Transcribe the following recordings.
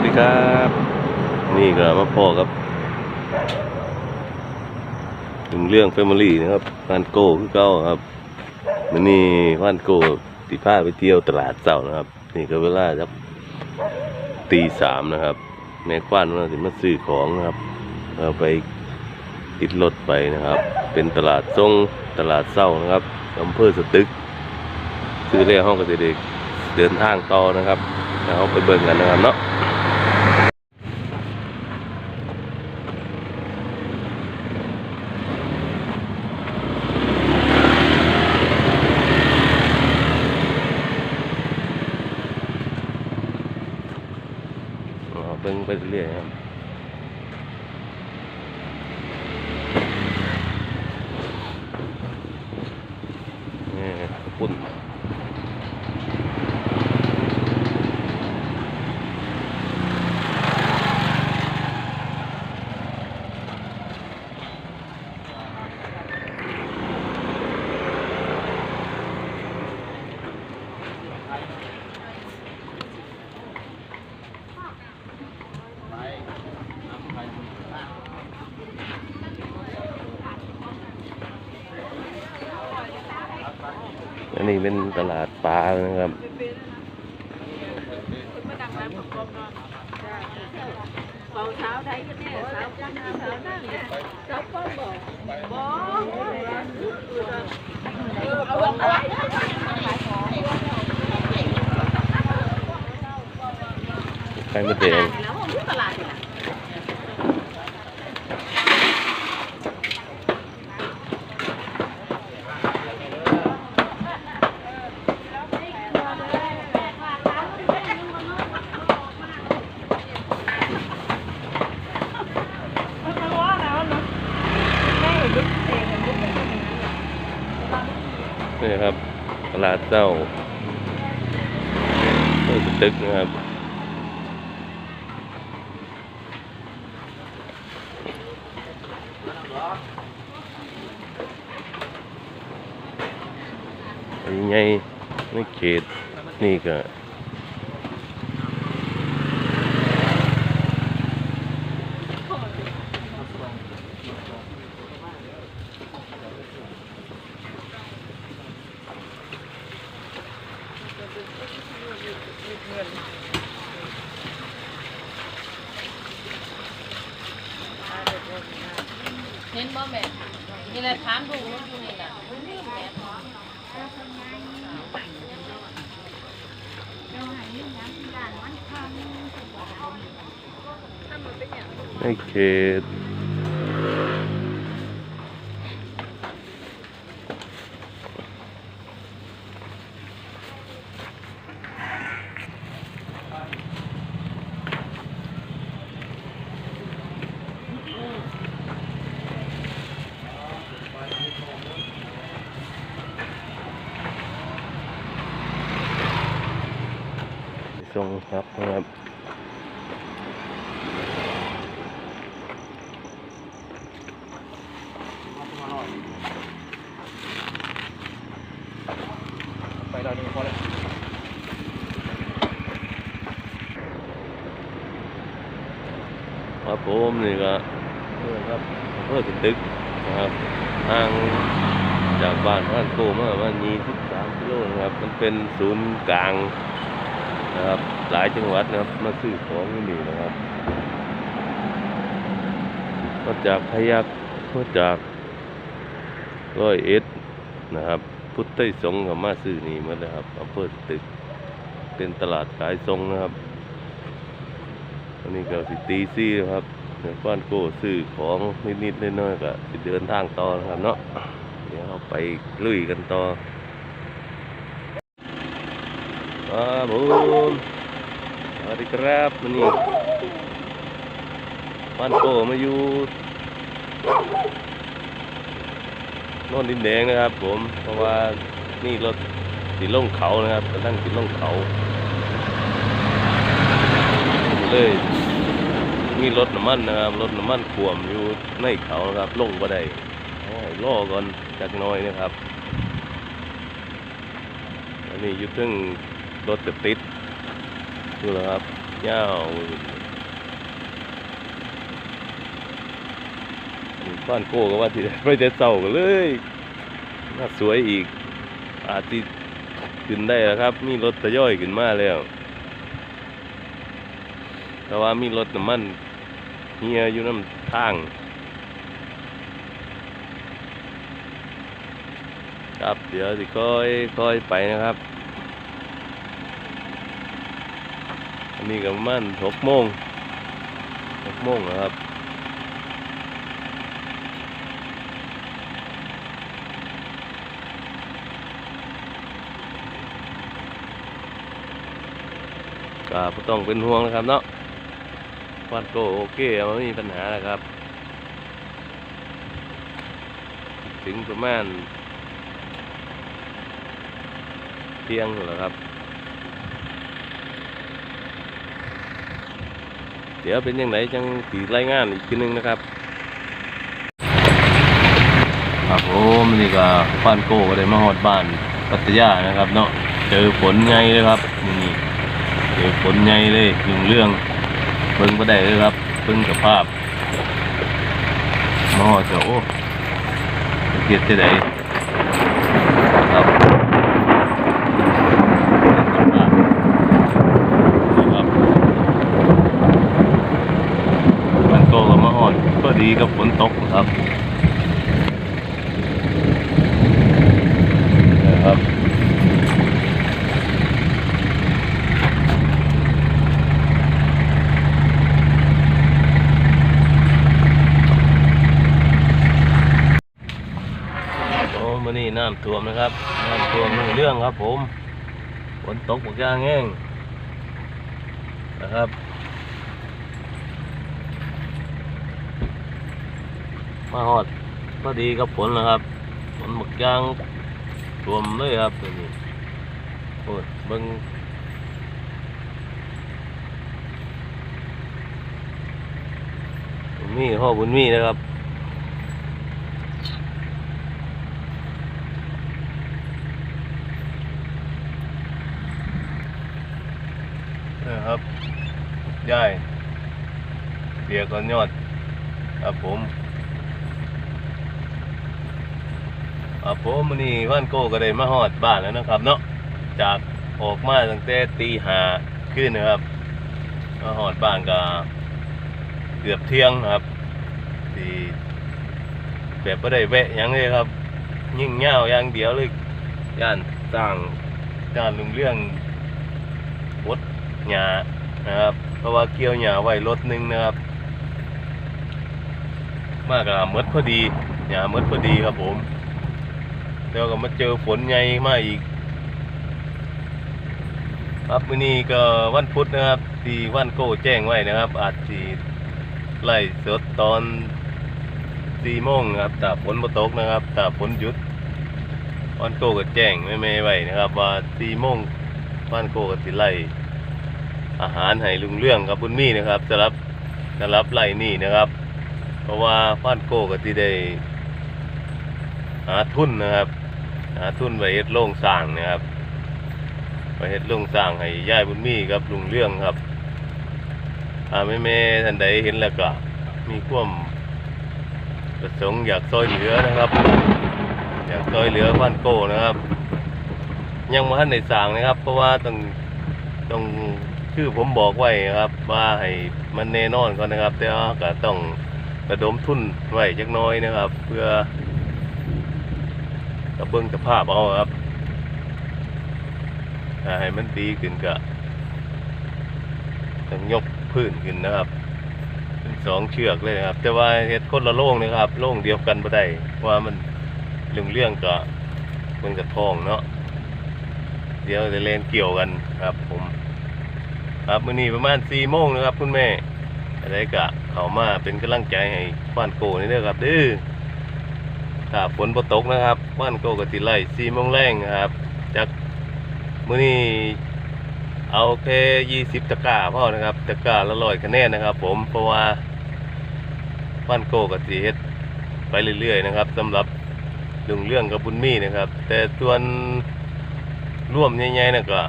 วัสดีครับ นี่ก็มาพ่อครับ ถึงเรื่องแฟมิลี่นะครับบ้านโก้คือเก้าครับมันนี่บ้านโก้ติดพาไปเที่ยวตลาดเสาร์นะครับ นี่ก็เวลาครับตีสามนะครับแม่คว้านมาถึงมาซื้อของนะครับเราไปติดรถไปนะครับ เป็นตลาดทรงตลาดเศร้านะครับอำเภอสตึก ซื้อเรียกห้องเกษตรเด็กเดินทางต่อนะครับแล้วเราไปเบิ่งกันนะครับเนาะ อ๋อเบิ่งไปเรื่อยๆครับนี่ปุ่น อันนี้เป็นตลาดปลานะครับเป่าเช้าได้ก็เนี่ยเช้าจังเช้านั่งเนี่ยเช้าป้อมบอกบอกเอาลงเอาไข่มดแดงแล้วผมที่ตล นี่ครับตลาดเจ้าตึกนะครับอันนี้ไงในเขตนี่ก็ เห็นบ่แม่นี่แหละถามดูมันอยู่นี่น่ะในเข ตทรงครับนะครับไปเรานี่พอแล้วครับผมนี่ก็เพื่อนครับอำเพื่อสตึกนะครับทางจากบ้านบ้านโกมาประมาณยี่สิบสามกิโลนะครับ มันเป็นศูนย์กลาง นะครับหลายจังหวัดนะครับมาซื้อของที่นี่นะครับมาจากพยัคฆ์มาจากร้อยเอ็ดนะครับ พุทธไทยสงฆ์กับมาซื้อนี่มาแล้วครับอำเภอตึกเป็นตลาดขายทรงนะครับอันนี้ก็สิตีซี่นะครับเดี๋ยวป้านโก้ซื้อของนิดๆน้อยๆก็สิเดินทางต่อนะครับเนาะเดี๋ยวเราไปลุยกันต่อ ครับผมสวัสดีครับวันนี้ป้านโกมาอยู่โน่นดินแดงนะครับ ผม เพราะว่านี่รถสีล่องเขานะครับกำลังสีล่องเขา เลยมีรถน้ำมันนะครับ รถน้ำมันขวมอยู่ในเขานะครับลงบ่ได้เอาให้ล่อก่อนจักน้อยนะครับ อันนี้อยู่ทึ่ง รถจะติดอยู่แล้วครับเย้าวบ้านโก้ก็ว่าที่ไปแต่เศร้ากันเลยน่าสวยอีก อาจจะขึ้นได้แล้วครับ มีรถทยอยขึ้นมาแล้ว แต่ว่ามีรถน้ำมันเฮียอยู่น้ำทางครับเดี๋ยวสิค่อยค่อยไปนะครับ อันนี้ก็ประมาณหกโมงหกโมงนะครับก็บ่ต้องเป็นห่วงนะครับเนาะวันโกโอเคไม่มีปัญหาแล้วครับ ถึงประมาณเที่ยงแล้วครับ ดี๋ยวเป็นยังไงจังสีรายงานอีกทีหนึงนะครับครับผมนี่ก็บ้านโก้ก็ได้มาฮอดบ้านปัตยานะครับเนาะเจอฝนไงเลยครับนี่เจอฝนไงเลยเรื่งเรื่องเบิ่งก็ได้เลยครับเบิ่งสภาพมาฮอดก็โอ้เกียดจะได้ครับนะครับบ้านโก้ก็มาฮอด ก็ดีกับฝนตกครับนะครับโอ้มื่อนี้น้ำท่วมนะครับ น้ำท่วมเรื่องครับผม ฝนตกบกย่างแห้งนะครับ มาหอดพอดีกับฝนนะครับฝนบกย่างรวมเลยครับตัวนี้โอ้ยเบิ้งบุญมีพ่อบุญมีนะครับนะครับยายเสียก่อนยอดครับผม ครับผมมื้อนี้ว่านโก้ก็ได้มาฮอดบ้านแล้วนะครับ เนาะจากออกมาตั้งแต่ตีหาขึ้นนะครับมาฮอดบ้านก็เกือบเที่ยงนะครับที่แบบไม่ได้แวะยังเลยครับ ยิ่งเงาอย่างเดียวเลยย่านสร้างย่านลุงเรื่องวดหญ้านะครับ เพราะว่าเกี่ยวหญ้าไว้รถหนึงนะครับ มากอะหมดพอดีหญ้ามดพอดีครับผม แล้วก็มาเจอฝนใหญ่มาอีก ครับวันนี้ก็วันพุธนะครับที่วันโก้แจ้งไว้นะครับ อาจจะไล่สดตอนสี่โมงนะครับแต่ฝนบ่ตกนะครับแต่ฝนหยุดวันโก้ก็แจ้งไม่ไม่ไว้นะครับ ว่าสี่โมงวันโก้ก็สิไล่อาหารให้ลุงเรื่องกับบุญมีนะครับสำหรับสำหรับไล่นี่นะครับ เพราะว่าวันโก้ก็ที่ได้ หาทุนนะครับหาทุนไปเฮ็ดโรงสร้างนะครับไปเฮ็ดโรงสร้างให้ย่ายบุญมีกับลุงเรื่องครับถ้าแม่แม่ท่านใดเห็นแล้วก็มีความประสงค์อยากซอยเหลือนะครับ อยากซอยเหลือบ้านโก้นะครับ ยังมาทันในสร้างนะครับ เพราะว่าต้องต้องชื่อผมบอกไว้ครับ ว่าให้มันแน่นอนก่อนนะครับ แต่ก็ต้องระดมทุนไว้จักน้อยนะครับ เพื่อ ก็เบิ้งสภาพเอาครับถ้าให้มันดีขึ้นก็ต้องยกพื้นขึ้นนะครับเป็นสองเชือกเลยนะครับ แต่ว่าเฮ็ดคนละโล่งนะครับโล่งเดียวกันบ่ได้เพราะว่ามันเรื่องเรื่องๆก็มันกระทองเนาะเดี๋ยวจะเล่นเกี่ยวกันครับ ผม ครับมื้อนี้ประมาณสี่โมงนะครับ คุณแม่อะไรก็เข้ามาเป็นกำลังใจให้บ้านโกนี่เด้อครับเด้อ ถ้าฝนบ่ตกนะครับบ้านโกกติไล่สี่โมงแรงครับจากมื้อนี้เอาแค่ยี่สิบตะกร้าพอนะครับตะกร้าละร้อยคะแนนนะครับ ผมเพราะว่าบ้านโกกติเฮ็ดไปเรื่อยๆนะครับสำหรับลุงเรื่องกับบุญมีนะครับ แต่ส่วนร่วมใหญ่ๆนะก็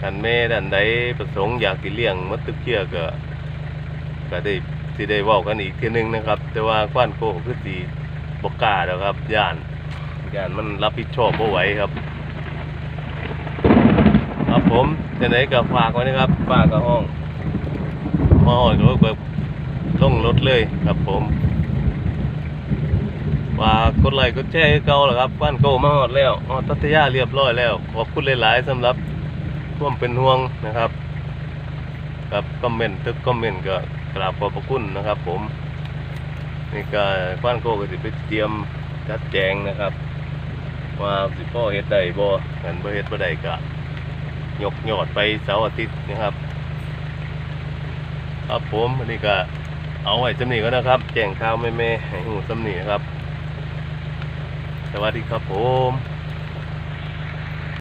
ท่านแม่ท่านใดประสงค์อยากสิเลี้ยงมัดตึกเคียก็ก็ได้สิได้เว้ากันอีกทีนึงนะครับ แต่ว่าควานโกคือสิ บกล้าแล้วครับย่านย่านมันรับผิดชอบบ่ไหวครับ ครับผมจังไดก็ฝากไว้นะครับฝากกับห้องมาห้องก็แบบลงรถเลยครับผมฝากกดไลค์กดแชร์ให้เก่าแล้วครับบ้านโกมาฮอดแล้วฮอดพัทยาเรียบร้อยแล้ว ขอบคุณหลายๆสำหรับร่วมเป็นห่วงนะครับกับคอมเมนต์ทุกคอมเมนต์ก็กราบขอบพระคุณนะครับผม นี่ก็บ้านโกก็สิไปเตรียมจัดแจงนะครับ ว่าสิพ่อเฮ็ดได้บ่กันบ่เฮ็ดบ่ได้ก็ยกยอดไปเสาร์อาทิตย์นะครับ ครับผมอันนี้ก็เอาไว้จำนี้ก็นะครับ แจ้งข่าวแม่ๆให้หูจำนี้ครับ สวัสดีครับผม